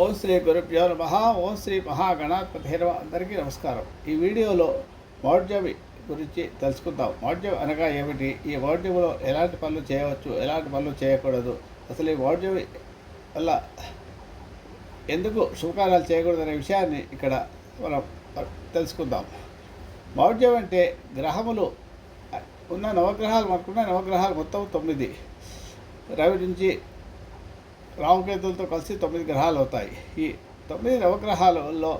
ఓం శ్రీ గురుభ్యో నమ. ఓం శ్రీ మహాగణాధిపతి అందరికీ నమస్కారం. ఈ వీడియోలో మౌఢ్యమి గురించి తెలుసుకుందాం. మౌఢ్యం అనగా ఏమిటి? ఈ మౌఢ్యంలో ఎలాంటి పనులు చేయవచ్చు? ఎలాంటి పనులు చేయకూడదు? అసలు ఈ మౌఢ్యమి వల్ల ఎందుకు శుభకార్యాలు చేయకూడదు అనే విషయాన్ని ఇక్కడ మనం తెలుసుకుందాం. మౌఢ్యం అంటే గ్రహములు ఉన్న నవగ్రహాలు మనకున్న నవగ్రహాలు మొత్తం తొమ్మిది. రవి నుంచి రాహుకేతులతో కలిసి తొమ్మిది గ్రహాలు అవుతాయి. ఈ తొమ్మిది నవగ్రహాలలో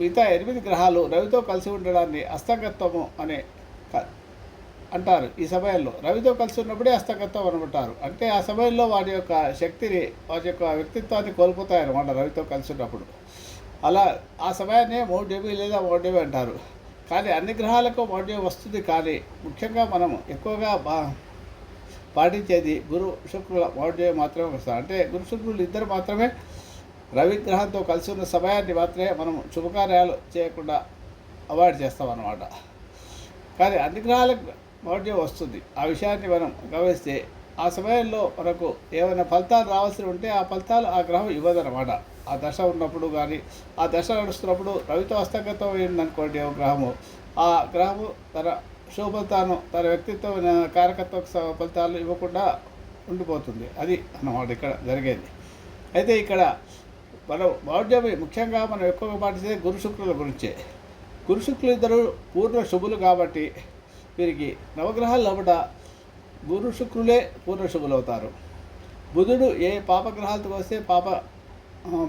మిగతా ఎనిమిది గ్రహాలు రవితో కలిసి ఉండడాన్ని అస్తగత్వము అనే అంటారు. ఈ సమయంలో రవితో కలిసి ఉన్నప్పుడే అస్తగత్వం అనుకుంటారు అంటే ఆ సమయంలో వాటి యొక్క శక్తిని వాటి యొక్క వ్యక్తిత్వాన్ని కోల్పోతాయన్నమాట రవితో కలిసి ఉన్నప్పుడు. అలా ఆ సమయాన్నే మౌఢ్యమి లేదా మౌఢ్యమి అంటారు. కానీ అన్ని గ్రహాలకు మౌఢ్యం వస్తుంది కానీ ముఖ్యంగా మనం ఎక్కువగా బా పాటించేది గురు శుక్రుల మౌఢ్యం మాత్రమే వస్తారు అంటే గురు శుక్రులు ఇద్దరు మాత్రమే రవి గ్రహంతో కలిసి ఉన్న సమయాన్ని మాత్రమే మనం శుభకార్యాలు చేయకుండా అవాయిడ్ చేస్తాం అన్నమాట కానీ అన్ని గ్రహాలకు మౌఢ్యం వస్తుంది. ఆ విషయాన్ని మనం గమనిస్తే ఆ సమయంలో మనకు ఏమైనా ఫలితాలు రావాల్సి ఉంటే ఆ ఫలితాలు ఆ గ్రహం ఇవ్వదన్నమాట. ఆ దశ ఉన్నప్పుడు కానీ ఆ దశ నడుస్తున్నప్పుడు రవితో హస్తగతం అయిందనుకోండి ఒక గ్రహము. ఆ గ్రహము తన శుభఫలితాలను తన వ్యక్తిత్వం కారకత్వ స- ఫలితాలు ఇవ్వకుండా ఉండిపోతుంది. అది అన్నమాట ఇక్కడ జరిగేది. అయితే ఇక్కడ మనం మౌఢ్యమి ముఖ్యంగా మనం ఎక్కువగా పాటించేది గురు శుక్రుల గురించే. గురు శుక్రులు ఇద్దరు పూర్ణ శుభులు కాబట్టి వీరికి నవగ్రహాలు లోపల గురు శుక్రులే పూర్ణ శుభులు అవుతారు బుధుడు ఏ పాపగ్రహాలతో వస్తే పాప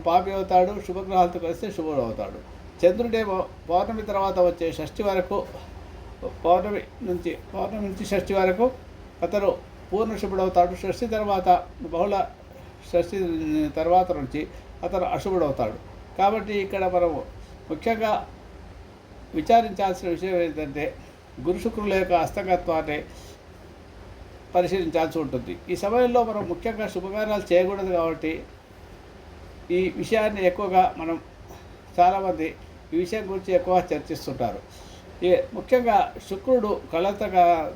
పాపి అవుతాడు శుభగ్రహాలతో కలిస్తే శుభుడు అవుతాడు. చంద్రుడేమో పౌర్ణమి తర్వాత వచ్చే షష్ఠి వరకు పౌర్ణమి నుంచి పౌర్ణమి నుంచి షష్ఠి వరకు అతను పూర్ణ శుభుడవుతాడు. షష్ఠి తర్వాత బహుళ షష్ఠి తర్వాత నుంచి అతను అశుభుడు అవుతాడు కాబట్టి ఇక్కడ మనము ముఖ్యంగా విచారించాల్సిన విషయం ఏంటంటే గురు శుక్రుల యొక్క హస్తకత్వాన్ని పరిశీలించాల్సి ఉంటుంది. ఈ సమయంలో మనం ముఖ్యంగా శుభకార్యాలు చేయకూడదు కాబట్టి ఈ విషయాన్ని ఎక్కువగా మనం చాలామంది ఈ విషయం గురించి ఎక్కువ చర్చిస్తుంటారు. ముఖ్యంగా శుక్రుడు కళత్ర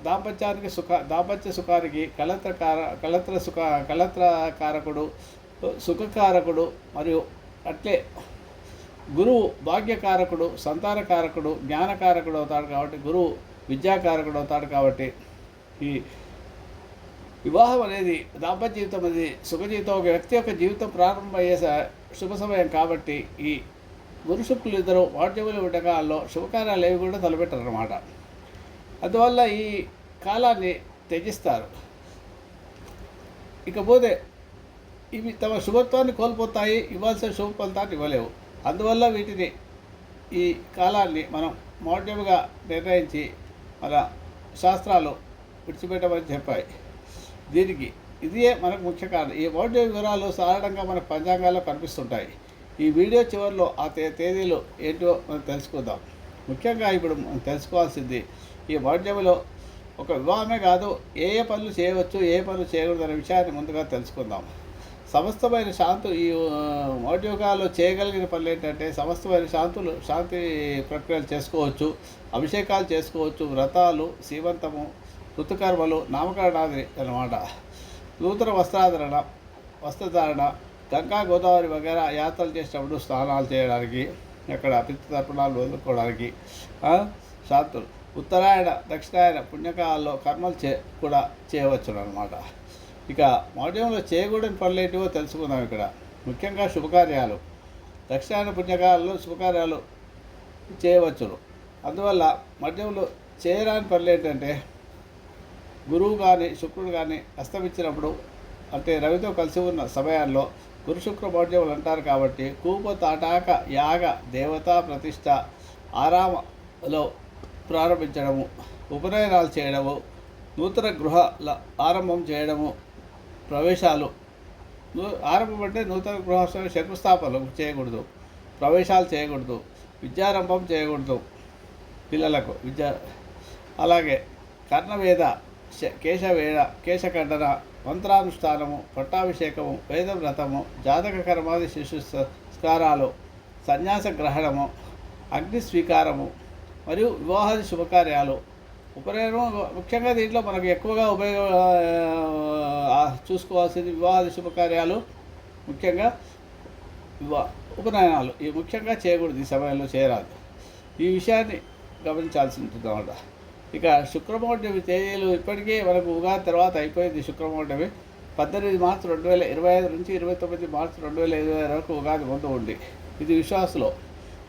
దాంపత్యానికి సుఖ దాంపత్య సుఖానికి కళత్ర కార కళత్ర సుఖ కళత్ర కారకుడు సుఖకారకుడు మరియు అట్లే గురువు భాగ్యకారకుడు సంతానకారకుడు జ్ఞానకారకుడు అవుతాడు కాబట్టి గురువు విద్యాకారకుడు అవుతాడు కాబట్టి ఈ వివాహం అనేది దాంపత్య జీవితం అనేది సుఖ జీవితం ఒక వ్యక్తి యొక్క జీవితం ప్రారంభమయ్యే శుభ సమయం కాబట్టి ఈ గురుశుక్లు ఇద్దరు వాడ్యములు ఉండగాల్లో శుభకార్యాలు ఏవి కూడా తలపెట్టరు అన్నమాట అందువల్ల ఈ కాలాన్ని త్యజిస్తారు. ఇకపోతే ఇవి తమ శుభత్వాన్ని కోల్పోతాయి ఇవ్వాల్సిన శుభ ఫలితాన్ని ఇవ్వలేవు. అందువల్ల వీటిని ఈ కాలాన్ని మనం మౌఢ్యముగా నిర్ణయించి మన శాస్త్రాలు విడిచిపెట్టమని చెప్పాయి. దీనికి ఇదే మనకు ముఖ్య కారణం. ఈ మౌఢ్య వివరాలు సాధారణంగా మనకు పంచాంగాల్లో కనిపిస్తుంటాయి. ఈ వీడియో చివరిలో ఆ తేదీలు ఏంటో మనం తెలుసుకుందాం. ముఖ్యంగా ఇప్పుడు మనం తెలుసుకోవాల్సింది ఈ వాడ్యములో ఒక వివాహమే కాదు ఏ ఏ పనులు చేయవచ్చు ఏ పనులు చేయకూడదు అనే విషయాన్ని ముందుగా తెలుసుకుందాం. సమస్తమైన శాంతు ఈ ఆ, చేయగలిగిన పనులు ఏంటంటే సమస్తమైన శాంతులు శాంతి ప్రక్రియలు చేసుకోవచ్చు అభిషేకాలు చేసుకోవచ్చు వ్రతాలు సీమంతము ఋతుకర్మలు నామకరణాది అన్నమాట. నూతన వస్త్రాధరణ వస్త్రధారణ గంగా గోదావరి వగేరా యాత్రలు చేసేటప్పుడు స్నానాలు చేయడానికి అక్కడ పితృతర్పణాలు వదులుకోవడానికి శాంతులు ఉత్తరాయణ దక్షిణాయన పుణ్యకాలలో కర్మలు చే కూడా చేయవచ్చు అనమాట ఇక మౌఢ్యంలో చేయకూడని పనులు ఏంటివో తెలుసుకుందాం ఇక్కడ. ముఖ్యంగా శుభకార్యాలు. దక్షిణాయన పుణ్యకాలలో శుభకార్యాలు చేయవచ్చును. అందువల్ల మద్యంలో చేయరాని పనులు ఏంటంటే గురువు కానీ శుక్రుడు కానీ అస్తమించినప్పుడు అంటే రవితో కలిసి ఉన్న సమయాల్లో గురు శుక్ర అంటారు కాబట్టి కూప తాటాక యాగ దేవతా ప్రతిష్ట ఆరామలో ప్రారంభించడము ఉపనయనాలు చేయడము నూతన గృహాల ఆరంభం చేయడము ప్రవేశాలు నూ- ఆరంభం అంటే నూతన గృహ శంకుస్థాపనలు చేయకూడదు ప్రవేశాలు చేయకూడదు విద్యారంభం చేయకూడదు పిల్లలకు విద్య అలాగే కర్ణవేద శ- కేశవేద కేశఖండన మంత్రానుష్ఠానము పట్టాభిషేకము వేద వ్రతము జాతక కర్మాది శిశు సంస్కారాలు సన్యాస గ్రహణము అగ్ని స్వీకారము మరియు వివాహాది శుభకార్యాలు. ఉపనయనం ముఖ్యంగా దీంట్లో మనకు ఎక్కువగా ఉపయోగ చూసుకోవాల్సింది వివాహాది శుభకార్యాలు ముఖ్యంగా వివా ఉపనయనాలు. ఈ ముఖ్యంగా చేయకూడదు ఈ సమయంలో చేయరాదు. ఈ విషయాన్ని గమనించాల్సి ఉంటుంది అన్నమాట ఇక శుక్రమౌఢ్యమి తేదీలు ఇప్పటికే మనకు ఉగాది తర్వాత అయిపోయింది శుక్రమౌఢ్యమి పద్దెనిమిది మార్చి రెండు వేల ఇరవై ఐదు నుంచి ఇరవై తొమ్మిది మార్చి రెండు వేల ఇరవై ఆరు వరకు ఉగాది ముందు ఉంది. ఇది విశ్వాసలో.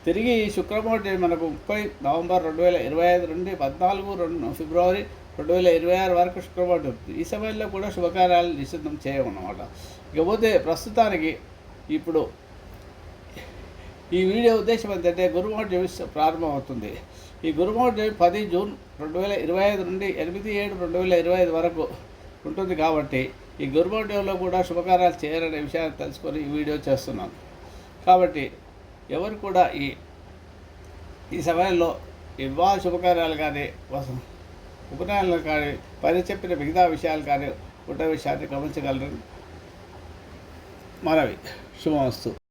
తిరిగి శుక్రమౌఢ్యమి మనకు ముప్పై నవంబర్ రెండు వేల ఇరవై ఐదు నుండి పద్నాలుగు రెండు ఫిబ్రవరి రెండు వేల ఇరవై ఆరు వరకు శుక్రవారం ఉంటుంది ఈ సమయంలో కూడా శుభకార్యాలు నిషిద్ధం చేయమన్నమాట. ఇకపోతే ప్రస్తుతానికి ఇప్పుడు ఈ వీడియో ఉద్దేశం ఏంటంటే గురుమౌఢ్యమి ప్రారంభమవుతుంది. ఈ గురుమౌఢ్యమి పది జూన్ రెండు వేల ఇరవై ఐదు నుండి ఎనిమిది ఏడు రెండు వేల ఇరవై ఐదు వరకు ఉంటుంది కాబట్టి ఈ గురుమౌఢ్యంలో కూడా శుభకార్యాలు చేయాలనే విషయాన్ని తెలుసుకొని ఈ వీడియో చేస్తున్నాను. కాబట్టి ఎవరు కూడా ఈ ఈ సమయంలో వివాహ శుభకార్యాలు కానీ ఉపనయనాలు కానీ పని చెప్పిన మిగతా విషయాలు కానీ ఉన్న విషయాన్ని గమనించగలరని మనవి. శుభమస్తు.